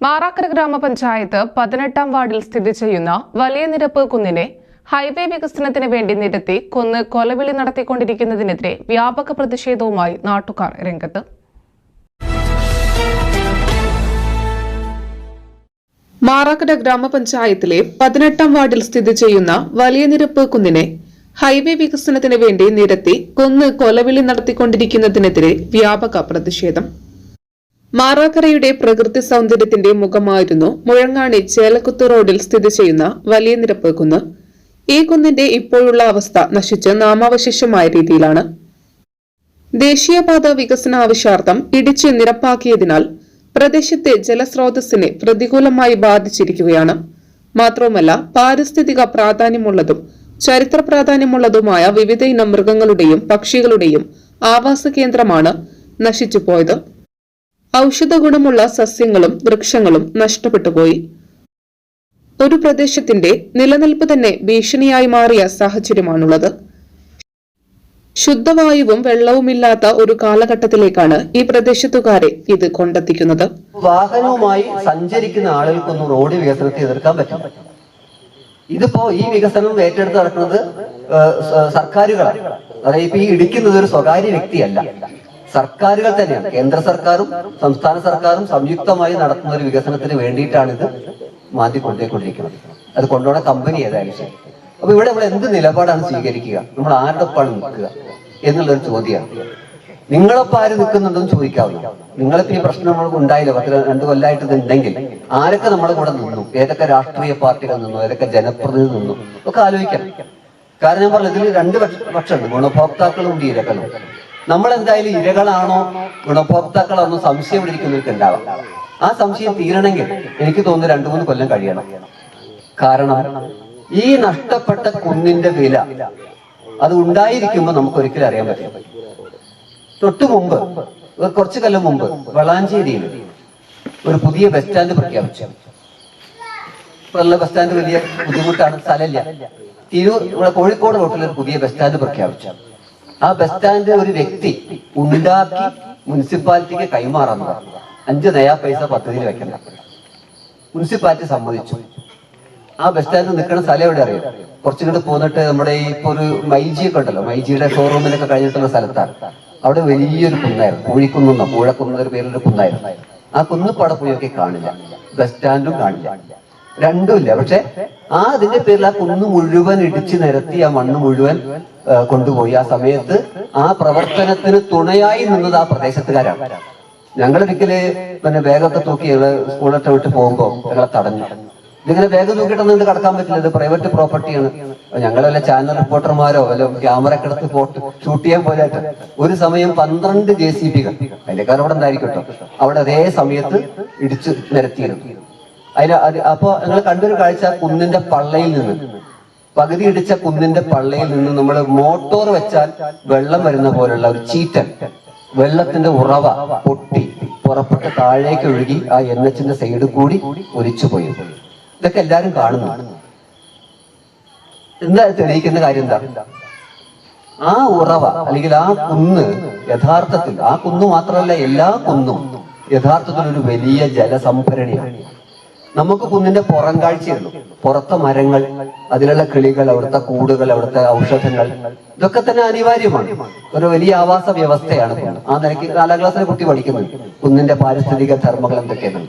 മാറാക്കര ഗ്രാമപഞ്ചായത്ത് പതിനെട്ടാം വാർഡിൽ സ്ഥിതി ചെയ്യുന്ന വലിയ നിരപ്പ് കുന്നിനെ ഹൈവേ വികസനത്തിന് വേണ്ടി നിരത്തി കൊന്ന് കൊലവിളി നടത്തിക്കൊണ്ടിരിക്കുന്നതിനെതിരെ വ്യാപക പ്രതിഷേധവുമായി നാട്ടുകാർ രംഗത്ത്. മാറാക്കര ഗ്രാമപഞ്ചായത്തിലെ പതിനെട്ടാം വാർഡിൽ സ്ഥിതി ചെയ്യുന്ന വലിയ നിരപ്പ് കുന്നിനെ ഹൈവേ വികസനത്തിന് വേണ്ടി നിരത്തി കൊന്ന് കൊലവിളി നടത്തിക്കൊണ്ടിരിക്കുന്നതിനെതിരെ വ്യാപക പ്രതിഷേധം. മാറാക്കരയുടെ പ്രകൃതി സൗന്ദര്യത്തിന്റെ മുഖമായിരുന്നു മുഴങ്ങാണി ചേലക്കുത്ത് റോഡിൽ സ്ഥിതി ചെയ്യുന്ന വലിയ നിരപ്പ് കുന്ന് ഈ കുന്നിന്റെ ഇപ്പോഴുള്ള അവസ്ഥ നശിച്ച് നാമാവശേഷമായ രീതിയിലാണ്. ദേശീയപാത വികസന ആവശ്യാർത്ഥം ഇടിച്ച് നിരപ്പാക്കിയതിനാൽ പ്രദേശത്തെ ജലസ്രോതസ്സിനെ പ്രതികൂലമായി ബാധിച്ചിരിക്കുകയാണ്. മാത്രവുമല്ല പാരിസ്ഥിതിക പ്രാധാന്യമുള്ളതും ചരിത്ര പ്രാധാന്യമുള്ളതുമായ വിവിധ ഇനം മൃഗങ്ങളുടെയും പക്ഷികളുടെയും ആവാസ കേന്ദ്രമാണ് നശിച്ചുപോയത്. ഔഷധ ഗുണമുള്ള സസ്യങ്ങളും വൃക്ഷങ്ങളും നഷ്ടപ്പെട്ടുപോയി. ഒരു പ്രദേശത്തിന്റെ നിലനിൽപ്പ് തന്നെ ഭീഷണിയായി മാറിയ സാഹചര്യമാണുള്ളത്. ശുദ്ധവായുവും വെള്ളവുമില്ലാത്ത ഒരു കാലഘട്ടത്തിലേക്കാണ് ഈ പ്രദേശത്തുകാരെ ഇത് കൊണ്ടെത്തിക്കുന്നത്. വാഹനവുമായി സഞ്ചരിക്കുന്ന ആളുകൾക്കൊന്നും റോഡ് വികസനത്തെ എതിർക്കാൻ പറ്റും. ഇതിപ്പോ ഈ വികസനം ഏറ്റെടുത്ത് നടക്കുന്നത് സർക്കാരുകളാണ്. അതായത് ഇപ്പൊ ഈ ഇടിക്കുന്നത് ഒരു സ്വകാര്യ വ്യക്തിയല്ല. സർക്കാരുകൾ തന്നെയാണ്. കേന്ദ്ര സർക്കാരും സംസ്ഥാന സർക്കാരും സംയുക്തമായി നടത്തുന്ന ഒരു വികസനത്തിന് വേണ്ടിയിട്ടാണ് ഇത് മാറ്റി കൊണ്ടുപോയിക്കൊണ്ടിരിക്കുന്നത് അത് കൊണ്ടുപോകുന്ന കമ്പനി ഏതായാലും അപ്പൊ ഇവിടെ നമ്മൾ എന്ത് നിലപാടാണ് സ്വീകരിക്കുക? നമ്മൾ ആരുടെ ഒപ്പാണ് നിൽക്കുക എന്നുള്ളൊരു ചോദ്യമാണ്. നിങ്ങളൊപ്പം ആര് നിൽക്കുന്നുണ്ടെന്ന് ചോദിക്കാവില്ല നിങ്ങളിപ്പോ ഈ പ്രശ്നം ഉണ്ടായില്ല. പത്ത് രണ്ട് കൊല്ലമായിട്ട് ഉണ്ടെങ്കിൽ ആരൊക്കെ നമ്മുടെ കൂടെ നിന്നു? ഏതൊക്കെ രാഷ്ട്രീയ പാർട്ടികൾ നിന്നു? ഏതൊക്കെ ജനപ്രതിനിധി നിന്നു? ഒക്കെ ആലോചിക്കണം. കാരണം ഞാൻ പറഞ്ഞു ഇതിൽ രണ്ട് പക്ഷം ഗുണഭോക്താക്കളും ഇരകളും നമ്മൾ എന്തായാലും ഇരകളാണോ ഗുണഭോക്താക്കളാണോ സംശയം ഇരിക്കുന്നവർക്ക് ഉണ്ടാവാം. ആ സംശയം തീരണമെങ്കിൽ എനിക്ക് തോന്നുന്നു രണ്ടു മൂന്ന് കൊല്ലം കഴിയണം. കാരണം ഈ നഷ്ടപ്പെട്ട കുന്നിന്റെ വില അത് ഉണ്ടായിരിക്കുമ്പോൾ നമുക്ക് ഒരിക്കലും അറിയാൻ പറ്റും തൊട്ടു മുമ്പ് കുറച്ചു കൊല്ലം മുമ്പ് വളാഞ്ചേരിയിൽ ഒരു പുതിയ ബസ് സ്റ്റാൻഡ് പ്രഖ്യാപിച്ചു. ബസ് സ്റ്റാൻഡ് വലിയ ബുദ്ധിമുട്ടാണ് സ്ഥലമില്ല. തിരൂർ ഇവിടെ കോഴിക്കോട് റോട്ടിൽ ഒരു പുതിയ ബസ് സ്റ്റാൻഡ് പ്രഖ്യാപിച്ചു. ആ ബസ് സ്റ്റാൻഡ് ഒരു വ്യക്തി ഉണ്ടാക്കി മുനിസിപ്പാലിറ്റിക്ക് പറഞ്ഞു അഞ്ച് നയാ പൈസ പദ്ധതിയിൽ വെക്കണ്ട. മുനിസിപ്പാലിറ്റി സമ്മതിച്ചു. ആ ബസ് സ്റ്റാൻഡ് നിൽക്കുന്ന സ്ഥലം എവിടെ അറിയാം? കുറച്ചുകൂടെ പോന്നിട്ട് നമ്മുടെ ഇപ്പൊ ഒരു മൈജി ഒക്കെ ഉണ്ടല്ലോ. മൈജിയുടെ ഷോറൂമിലൊക്കെ കഴിഞ്ഞിട്ടുള്ള സ്ഥലത്താണ്. അവിടെ വലിയൊരു കുന്നായിരുന്നു. പൂഴിക്കുന്ന പൂഴക്കുന്ന ഒരു പേരിലൊരു കുന്നായിരുന്നു. ആ കുന്ന് പട പോയൊക്കെ കാണില്ല. ബസ് സ്റ്റാൻഡും കാണില്ല. രണ്ടുമില്ല. പക്ഷെ ആ അതിന്റെ പേരിൽ ആ കുന്ന് മുഴുവൻ ഇടിച്ചു നിരത്തി ആ മണ്ണ് മുഴുവൻ കൊണ്ടുപോയി. ആ സമയത്ത് ആ പ്രവർത്തനത്തിന് തുണയായി നിന്നത് ആ പ്രദേശത്തുകാരാണ്. ഞങ്ങളൊരിക്കൽ പിന്നെ ബാഗൊക്കെ തൂക്കി ഞങ്ങൾ സ്കൂളൊക്കെ വിട്ട് പോകുമ്പോ ഞങ്ങളെ തടഞ്ഞു. ഇതിങ്ങനെ ബാഗ് തൂക്കിയിട്ടൊന്നും കടക്കാൻ പറ്റില്ല. ഇത് പ്രൈവറ്റ് പ്രോപ്പർട്ടിയാണ്. ഞങ്ങളല്ല ചാനൽ റിപ്പോർട്ടർമാരോ അല്ല ക്യാമറ ഒക്കെ എടുത്ത് ഫോട്ടോ ഷൂട്ട് ചെയ്യാൻ പോലായിട്ട് ഒരു സമയം പന്ത്രണ്ട് ജെ സി ബികൾ. അതിലേക്കാർ അവിടെ ഉണ്ടായിരിക്കും അവിടെ അതേ സമയത്ത് ഇടിച്ചു നിരത്തിയിരുന്നു. അതിന് അത് അപ്പൊ നിങ്ങൾ കണ്ടൊരു കാഴ്ച കുന്നിന്റെ പള്ളയിൽ നിന്ന്. പകുതി ഇടിച്ച കുന്നിന്റെ പള്ളയിൽ നിന്ന് നമ്മൾ മോട്ടോർ വെച്ചാൽ വെള്ളം വരുന്ന പോലുള്ള ഒരു ചീറ്റൻ വെള്ളത്തിന്റെ ഉറവ പൊട്ടി പുറപ്പെട്ട് താഴേക്ക് ഒഴുകി ആ എൻ എച്ചിന്റെ സൈഡ് കൂടി ഒലിച്ചുപോയി ഇതൊക്കെ എല്ലാരും കാണുന്നു. എന്താ തെളിയിക്കുന്ന കാര്യം എന്താ? ആ ഉറവ അല്ലെങ്കിൽ ആ കുന്ന് യഥാർത്ഥത്തിൽ ആ കുന്ന് മാത്രമല്ല എല്ലാ കുന്നും യഥാർത്ഥത്തിൽ ഒരു വലിയ ജലസംഭരണിയാണ്. നമുക്ക് കുന്നിന്റെ പുറം കാഴ്ചയുള്ളൂ. പുറത്തെ മരങ്ങൾ അതിലുള്ള കിളികൾ അവിടുത്തെ കൂടുകൾ അവിടുത്തെ ഔഷധങ്ങൾ ഇതൊക്കെ തന്നെ അനിവാര്യമാണ്. ഒരു വലിയ ആവാസ വ്യവസ്ഥയാണ് ആ നിലയ്ക്ക് നാലാം ക്ലാസ്സിലെ കുട്ടി പഠിക്കുന്നത് കുന്നിന്റെ പാരിസ്ഥിതിക ധർമ്മങ്ങൾ എന്തൊക്കെയാണ്?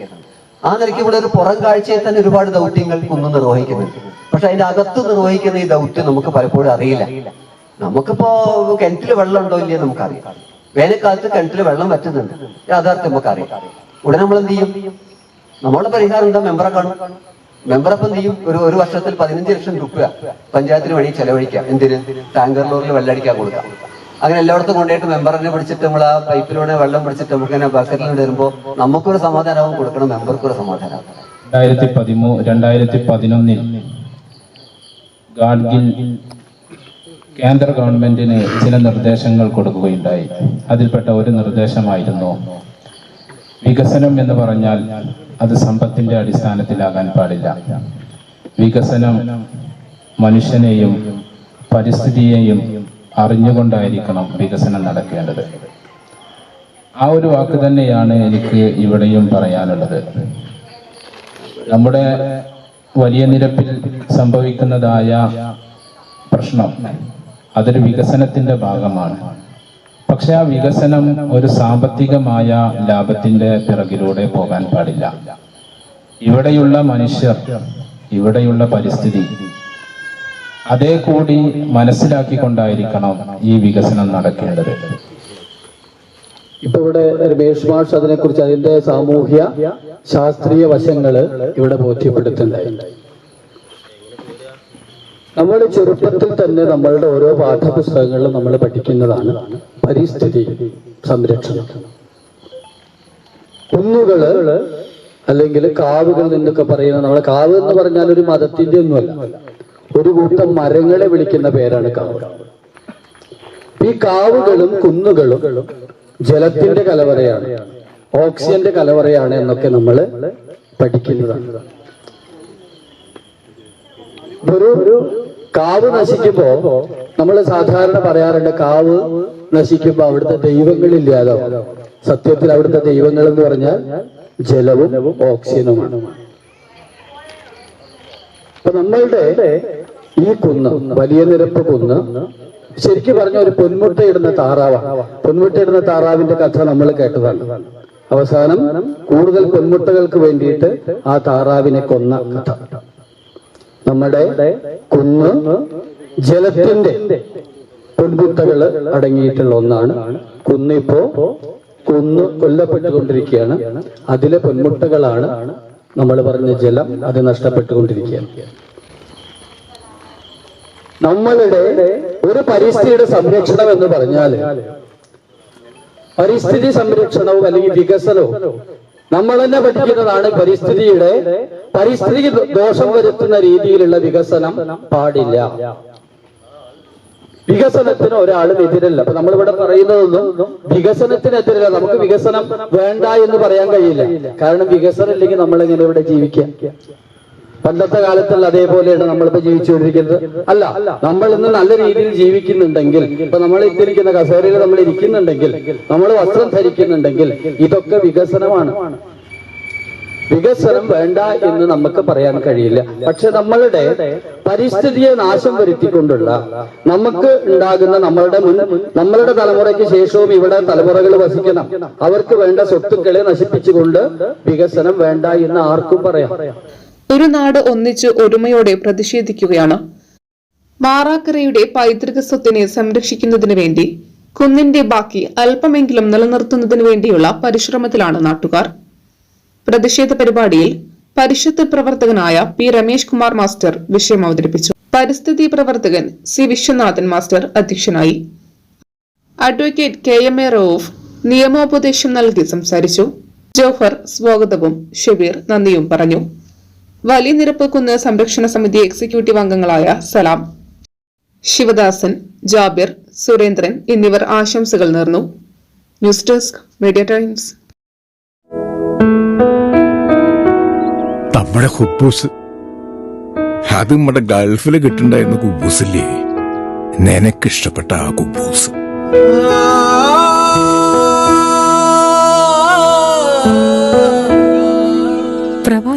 ആ നിലയ്ക്ക് ഇവിടെ ഒരു പുറം കാഴ്ചയെ തന്നെ ഒരുപാട് ദൗത്യങ്ങൾ കുന്ന് നിർവഹിക്കുന്നുണ്ട് പക്ഷെ അതിന്റെ അകത്ത് നിർവഹിക്കുന്ന ഈ ദൗത്യം നമുക്ക് പലപ്പോഴും അറിയില്ല. നമുക്കിപ്പോ കിണറ്റിൽ വെള്ളം ഉണ്ടോ ഇല്ലയോ നമുക്കറിയാം വേനൽക്കാലത്ത് കിണറ്റിൽ വെള്ളം പറ്റുന്നുണ്ട് യാഥാർത്ഥ്യം നമുക്കറിയാം. ഉടനെ നമ്മൾ എന്ത് ചെയ്യും? നമ്മുടെ പരിഹാരം എന്താ മെമ്പറെ കാണും. മെമ്പർ അപ്പം എന്ത് ചെയ്യും? ഒരു ഒരു വർഷത്തിൽ പതിനഞ്ച് ലക്ഷം രൂപ പഞ്ചായത്തിന് വേണ്ടി ചെലവഴിക്കാം. എന്തിന്? ടാങ്കർ ലോറിൽ വെള്ളടിക്കാൻ കൊടുക്കാം. അങ്ങനെ എല്ലായിടത്തും കൊണ്ടുപോയിട്ട് മെമ്പറിനെ പിടിച്ചിട്ട് നമ്മൾ ആ പൈപ്പിലൂടെ വെള്ളം പിടിച്ചിട്ട് നമുക്ക് ഇങ്ങനെ ബക്കറ്റിൽ വരുമ്പോൾ നമുക്കൊരു സമാധാനവും കൊടുക്കണം. മെമ്പർക്കൊരു സമാധാനവും രണ്ടായിരത്തി പതിമൂ രണ്ടായിരത്തി പതിനൊന്നിൽ ഗാഡ്ഗിൽ കേന്ദ്ര ഗവൺമെന്റിന് ചില നിർദ്ദേശങ്ങൾ കൊടുക്കുകയുണ്ടായി. അതിൽപ്പെട്ട ഒരു നിർദ്ദേശമായിരുന്നു വികസനം എന്ന് പറഞ്ഞാൽ അത് സമ്പത്തിന്റെ അടിസ്ഥാനത്തിലാകാൻ പാടില്ല. വികസനം മനുഷ്യനെയും പരിസ്ഥിതിയെയും അറിഞ്ഞുകൊണ്ടായിരിക്കണം വികസനം നടക്കേണ്ടത്. ആ ഒരു വാക്ക് തന്നെയാണ് എനിക്ക് ഇവിടെയും പറയാനുള്ളത്. നമ്മുടെ വലിയ നിരപ്പിൽ സംഭവിക്കുന്നതായ പ്രശ്നം അതൊരു വികസനത്തിന്റെ ഭാഗമാണ്. പക്ഷെ ആ വികസനം ഒരു സാമ്പത്തികമായ ലാഭത്തിന്റെ പിറകിലൂടെ പോകാൻ പാടില്ല. ഇവിടെയുള്ള മനുഷ്യർ ഇവിടെയുള്ള പരിസ്ഥിതി അതേ കൂടി മനസ്സിലാക്കിക്കൊണ്ടായിരിക്കണം ഈ വികസനം നടക്കേണ്ടത്. ഇപ്പൊ ഇവിടെ രമേഷ് മാഷ് അതിനെക്കുറിച്ച് അതിന്റെ സാമൂഹ്യ ശാസ്ത്രീയ വശങ്ങൾ ഇവിടെ ബോധ്യപ്പെടുത്തുണ്ടായി നമ്മൾ ചെറുപ്പത്തിൽ തന്നെ നമ്മളുടെ ഓരോ പാഠപുസ്തകങ്ങളിലും നമ്മൾ പഠിക്കുന്നതാണ് പരിസ്ഥിതി സംരക്ഷണം. കുന്നുകൾ അല്ലെങ്കിൽ കാവുകൾ എന്നൊക്കെ പറയുന്നത് നമ്മളെ കാവ് എന്ന് പറഞ്ഞാൽ ഒരു മതത്തിന്റെ ഒന്നുമല്ല. ഒരു കൂട്ടം മരങ്ങളെ വിളിക്കുന്ന പേരാണ് കാവ്. ഈ കാവുകളും കുന്നുകളും ജലത്തിന്റെ കലവറയാണ് ഓക്സിജന്റെ കലവറയാണ് എന്നൊക്കെ നമ്മൾ പഠിക്കുന്നതാണ്. ഒരു കാവ് നശിക്കുമ്പോ നമ്മൾ സാധാരണ പറയാറുണ്ട് കാവ് നശിക്കുമ്പോ അവിടുത്തെ ദൈവങ്ങളില്ലാതോ സത്യത്തിൽ അവിടുത്തെ ദൈവങ്ങൾ എന്ന് പറഞ്ഞാൽ ജലവും ഓക്സിജനുമാണ്. അപ്പൊ നമ്മളുടെ ഈ കുന്ന് വലിയ നിരപ്പ് കുന്ന് ശരിക്കും പറഞ്ഞ ഒരു പൊന്മുട്ടയിടുന്ന താറാവാണ്. പൊന്മുട്ടയിടുന്ന താറാവിന്റെ കഥ നമ്മൾ കേട്ടതാണ്. അവസാനം കൂടുതൽ പൊന്മുട്ടകൾക്ക് വേണ്ടിയിട്ട് ആ താറാവിനെ കൊന്ന കഥ. നമ്മുടെ കുന്ന് ജലത്തിന്റെ പൊൻകുത്തകൾ അടങ്ങിയിട്ടുള്ള ഒന്നാണ്. കുന്നിപ്പോ കുന്ന് കൊല്ലപ്പെട്ടുകൊണ്ടിരിക്കുകയാണ്. അതിലെ പൊന്മുട്ടകളാണ് നമ്മൾ പറഞ്ഞ ജലം അത് നഷ്ടപ്പെട്ടുകൊണ്ടിരിക്കുകയാണ്. നമ്മളുടെ ഒരു പരിസ്ഥിതിയുടെ സംരക്ഷണം എന്ന് പറഞ്ഞാൽ പരിസ്ഥിതി സംരക്ഷണവും അല്ലെങ്കിൽ വികസനവും നമ്മൾ തന്നെ പഠിക്കുന്നതാണ് പരിസ്ഥിതിയുടെ പരിസ്ഥിതിക്ക് ദോഷം വരുത്തുന്ന രീതിയിലുള്ള വികസനം പാടില്ല. വികസനത്തിന് ഒരാളും എതിരല്ല. അപ്പൊ നമ്മളിവിടെ പറയുന്നതൊന്നും വികസനത്തിനെതിരല്ല. നമുക്ക് വികസനം വേണ്ട എന്ന് പറയാൻ കഴിയില്ല. കാരണം വികസനം ഇല്ലെങ്കിൽ നമ്മൾ എങ്ങനെ ഇവിടെ ജീവിക്കാം. പണ്ടത്തെ കാലത്തുള്ള അതേപോലെയാണ് നമ്മളിപ്പോ ജീവിച്ചുകൊണ്ടിരിക്കുന്നത്. അല്ല നമ്മൾ ഇന്ന് നല്ല രീതിയിൽ ജീവിക്കുന്നുണ്ടെങ്കിൽ ഇപ്പൊ നമ്മൾ ഇട്ടിരിക്കുന്ന കസേരയിൽ നമ്മൾ ഇരിക്കുന്നുണ്ടെങ്കിൽ നമ്മൾ വസ്ത്രം ധരിക്കുന്നുണ്ടെങ്കിൽ ഇതൊക്കെ വികസനമാണ്. വികസനം വേണ്ട എന്ന് നമുക്ക് പറയാൻ കഴിയില്ല. പക്ഷെ നമ്മളുടെ പരിസ്ഥിതിയെ നാശം വരുത്തിക്കൊണ്ടുള്ള നമുക്ക് ഉണ്ടാകുന്ന നമ്മളുടെ മുൻ നമ്മളുടെ തലമുറയ്ക്ക് ശേഷവും ഇവിടെ തലമുറകൾ വസിക്കണം. അവർക്ക് വേണ്ട സ്വത്തുക്കളെ നശിപ്പിച്ചുകൊണ്ട് വികസനം വേണ്ട എന്ന് ആർക്കും പറയാം. ഒരു നാട് ഒന്നിച്ച് ഒരുമയോടെ പ്രതിഷേധിക്കുകയാണ്. മാറാക്കരയുടെ പൈതൃക സ്വത്തിനെ സംരക്ഷിക്കുന്നതിനു വേണ്ടി കുന്നിന്റെ ബാക്കി അല്പമെങ്കിലും നിലനിർത്തുന്നതിനു വേണ്ടിയുള്ള പരിശ്രമത്തിലാണ് നാട്ടുകാർ. പ്രതിഷേധ പരിപാടിയിൽ പരിഷത്ത് പ്രവർത്തകനായ പി രമേശ് കുമാർ മാസ്റ്റർ വിഷയം അവതരിപ്പിച്ചു. പരിസ്ഥിതി പ്രവർത്തകൻ സി വിശ്വനാഥൻ മാസ്റ്റർ അധ്യക്ഷനായി. Advocate K M A Rauf നിയമോപദേശം നൽകി സംസാരിച്ചു. ജോഹർ സ്വാഗതവും ഷബീർ നന്ദിയും പറഞ്ഞു. വലിയ നിരപ്പ് കുന്ന് സംരക്ഷണ സമിതി എക്സിക്യൂട്ടീവ് അംഗങ്ങളായ സലാം ശിവദാസൻ ജാബിർ സുരേന്ദ്രൻ എന്നിവർ ആശംസകൾ നേർന്നു. News desk media times. നമ്മുടെ ഹുബൂസ്. അത് നമ്മുടെ ഗൾഫിൽ കിട്ടുണ്ടായിരുന്ന കുബൂസില്ലേ? നിനക്കിഷ്ടപ്പെട്ട ആ കുബൂസ്.